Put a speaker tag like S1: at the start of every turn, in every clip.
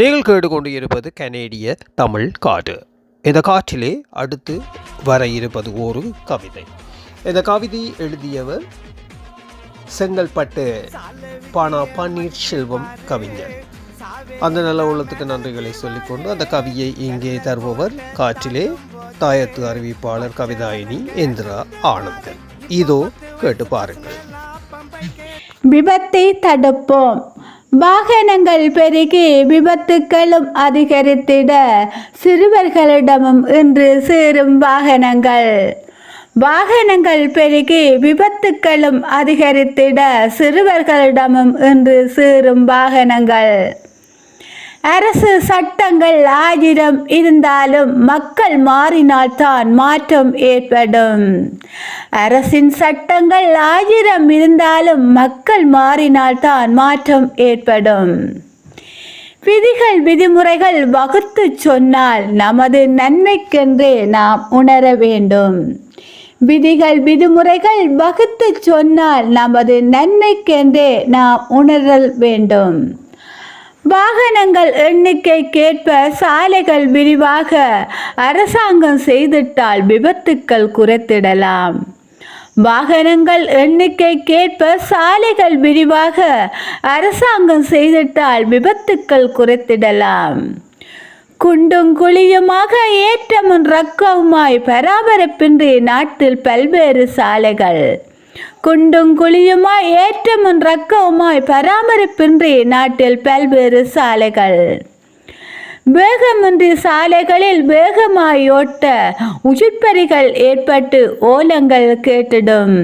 S1: நீங்கள் கேட்டுக்கொண்டு இருப்பது கனேடிய தமிழ் காடு. இந்த காற்றிலே அடுத்து வர இருப்பது ஒரு கவிதை. இந்த கவிதை எழுதியவர் செங்கல்பட்டு பானா பன்னீர்செல்வம் கவிஞர். அந்த நல்ல உள்ளத்துக்கு நன்றிகளை சொல்லிக்கொண்டு அந்த கவியை இங்கே தருபவர் காற்றிலே தாயத்து அறிவிப்பாளர் கவிதாயினி இந்திரா ஆனந்தன். இதோ கேட்டு பாருங்கள்.
S2: விபத்தை தடுப்போம். வாகனங்கள் பெருகி விபத்துக்களும் அதிகரித்திட சிறுவர்களிடமும் இன்று சேரும் வாகனங்கள். வாகனங்கள் பெருகி விபத்துக்களும் அதிகரித்திட சிறுவர்களிடமும் இன்று சேரும் வாகனங்கள். அரசு சட்டங்கள் ஆயிரம் இருந்தாலும் மக்கள் மாறினால்தான் மாற்றம் ஏற்படும். அரசின் சட்டங்கள் ஆயிரம் இருந்தாலும் மக்கள் மாறினால்தான் மாற்றம் ஏற்படும். விதிகள் விதிமுறைகள் வகுத்து சொன்னால் நமது நன்மைக்கென்றே நாம் உணர வேண்டும். விதிகள் விதிமுறைகள் வகுத்து சொன்னால் நமது நன்மைக்கென்றே நாம் உணரல் வேண்டும். வாகனங்கள் எண்ணிக்கைக்கேற்ப சாலைகள் விரிவாக அரசாங்கம் செய்திட்டால் விபத்துக்கள் குறைத்திடலாம். வாகனங்கள் எண்ணிக்கைக்கேற்ப சாலைகள் விரிவாக அரசாங்கம் செய்திட்டால் விபத்துக்கள் குறைத்திடலாம். குண்டும் குழியுமாக ஏற்றமும் ரக்கவுமாய் பராமரிப்பின்றி நாட்டில் பல்வேறு சாலைகள். குண்டும் குழியுமாய் ஏற்றமும் ரக்கவுமாய் பராமரிப்பின்றி நாட்டில் பல்வேறு சாலைகள். வேகமின்றி சாலைகளில் வேகமாய் ஓட்ட உயிர்ப்பறிகள் ஏற்பட்டு ஓலங்கள் கேட்டிடும்.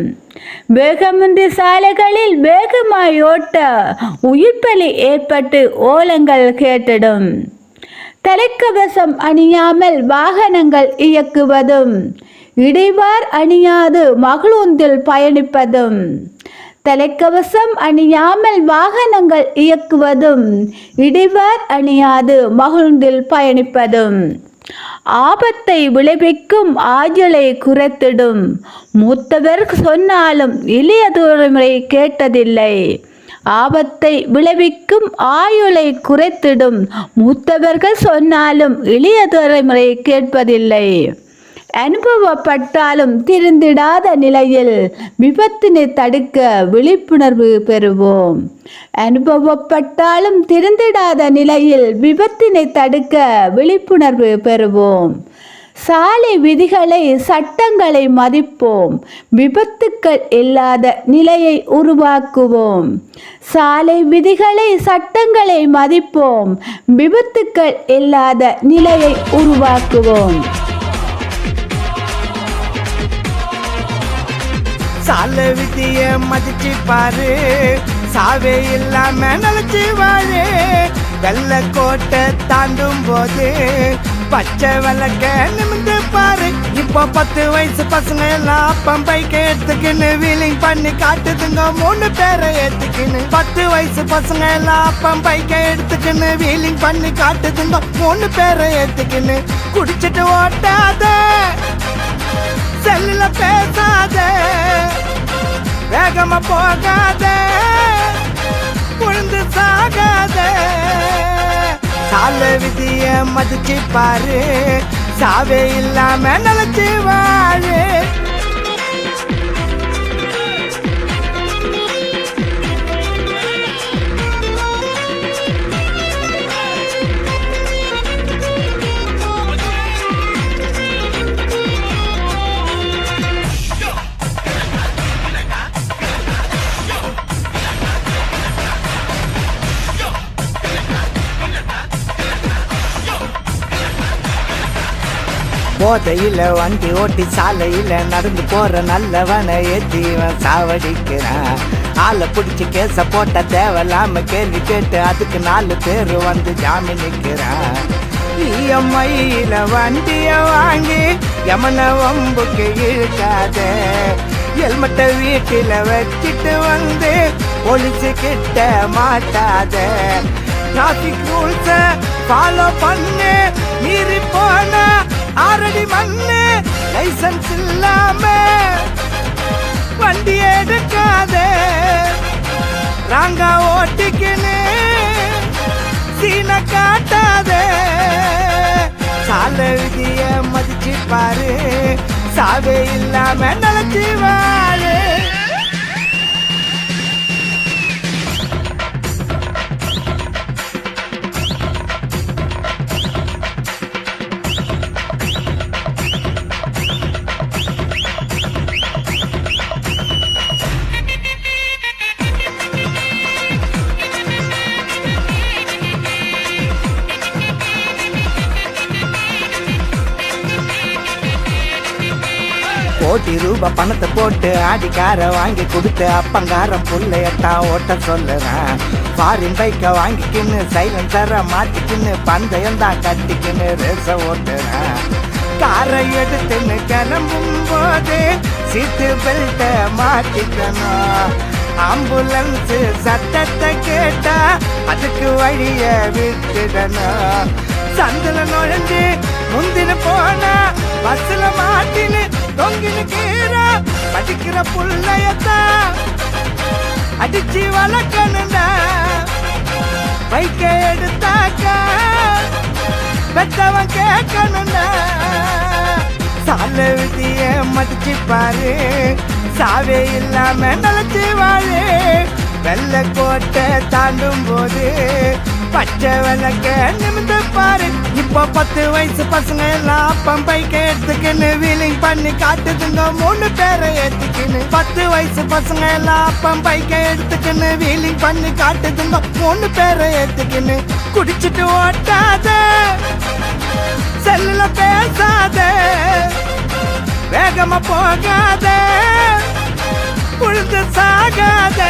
S2: வேகமின்றி சாலைகளில் வேகமாய் ஓட்ட உயிர்ப்பலி ஏற்பட்டு ஓலங்கள் கேட்டிடும். தலைக்கவசம் அணியாமல் வாகனங்கள் இயக்குவதும் இடைவார் அணியாது மகளூந்தில் பயணிப்பதும் தலைக்கவசம் அணியாமல் வாகனங்கள் இயக்குவதும் இடைவார் அணியாது மகிழ்ந்தில் பயணிப்பதும். ஆபத்தை விளைவிக்கும் ஆஜலை குறைத்திடும். மூத்தவர் சொன்னாலும் இளைய தலைமுறை கேட்டதில்லை. ஆபத்தை விளைவிக்கும் ஆயுளை குறைத்திடும். மூத்தவர்கள் சொன்னாலும் இளைய தலைமுறை கேட்பதில்லை. அனுபவப்பட்டாலும் திருந்திடாத நிலையில் விபத்தினை தடுக்க விழிப்புணர்வு பெறுவோம். அனுபவப்பட்டாலும் திருந்திடாத நிலையில் விபத்தினை தடுக்க விழிப்புணர்வு பெறுவோம். சாலை விதிகளை சட்டங்களை மதிப்போம். விபத்துக்கள் இல்லாத நிலையை உருவாக்குவோம். சாலை விதிகளை சட்டங்களை மதிப்போம். விபத்துக்கள் இல்லாத நிலையை உருவாக்குவோம்.
S3: சால வித்திய மதிச்சு பாரு. சாவே இல்லாம நினைச்சு வாழு. வெள்ள கோட்டை தாண்டும் போது பச்சை விளக்க நிமிந்து பாரு. இப்போ பத்து வயசு பசங்க எல்லாம் அப்பம் பைக் எடுத்துக்கின்னு வீலிங் பண்ணி காட்டுதுங்க. மூணு பேரை ஏத்துக்கின்னு பத்து வயசு பசங்க எல்லாம் அப்பம் பைக்க எடுத்துக்கின்னு வீலிங் பண்ணி காட்டுதுங்க. மூணு பேரை ஏத்துக்கின்னு குடிச்சிட்டு ஓட்டாத. வேகமா போகாத. உழுந்து சாகாத. சால விதிய மதிச்சு பாரு. சாவே இல்லாம நினைச்சு வாழு. போதையில் வண்டி ஓட்டி சாலையில் நடந்து போற நல்லவனை ஏத்தி இவன் சாவடிக்கிறான். ஆளை பிடிச்சி கேச போட்ட தேவையில்லாம கேள்வி கேட்டு அதுக்கு நாலு பேர் வந்து ஜாமி நிற்கிறான் இஎம்ஐயில வண்டிய வாங்கி யமன வம்புக்கு இழுக்காத. ஹெல்மெட்டை வீட்டில் வச்சுட்டு வந்து ஒழிச்சு கிட்ட மாட்டாத. டிராபிக் ரூல்ஸை ஃபாலோ பண்ணு மீறி போனா ஆரடி மண்ணு லைசன்ஸ் இல்லாம வண்டி எடுக்காத. ராங்கா ஓட்டிக்கினு சீன காட்டாத. சால விதிய மதிச்சு பாரு சாவே இல்லாம நினைச்சு வாழு. கோடி ரூபாய் பணத்தை போட்டு ஆடிக்கார வாங்கி கொடுத்து அப்பங்காரம் புள்ளையட்டா ஓட்ட சொல்லுறேன் ஃபாரின் பைக்கை வாங்கிக்கின்னு சைலன்சரை மாட்டிக்கின்னு பந்தயம் தான் கட்டிக்கின்னு ரேச ஓட்டுறேன் காரை எடுத்துன்னு கிளம்பும் போது சீட்டு பெல்ட்ட மாட்டிக்கணும் ஆம்புலன்ஸ் சத்தத்தை கேட்டா அதுக்கு வழிய விட்டுடணும். சந்தில நுழைஞ்சு முந்தின போனா பஸ்ல மாட்டி தொங்கின்னு படிக்கிற புள்ளையத்தான் அடிச்சு வளர்க்கணுண்டா பைக்க எடுத்தாக்கா பெத்தவன் கேட்கணுண்டா சால விதிய மதிச்சு பாரு சாவே இல்லாம நினைச்சு வாழு. வெள்ள கோட்டை தாண்டும் போது பச்சை விளக்க நிமிந்து பாரு. இப்போ பத்து வயசு பசங்க எல்லாம் அப்பம் பைக்க எடுத்துக்கின்னு வீலிங் பண்ணி காட்டுதுங்க. மூணு பேரை ஏத்துக்கின்னு பத்து வயசு பசங்க எல்லாம் அப்பம் பைக்க எடுத்துக்கின்னு வீலிங் பண்ணி காட்டுதுங்க. மூணு பேரை ஏத்துக்கின்னு குடிச்சிட்டு ஓட்டாத. செல்லுல பேசாத. வேகமா போகாத. உழுந்து சாகாத.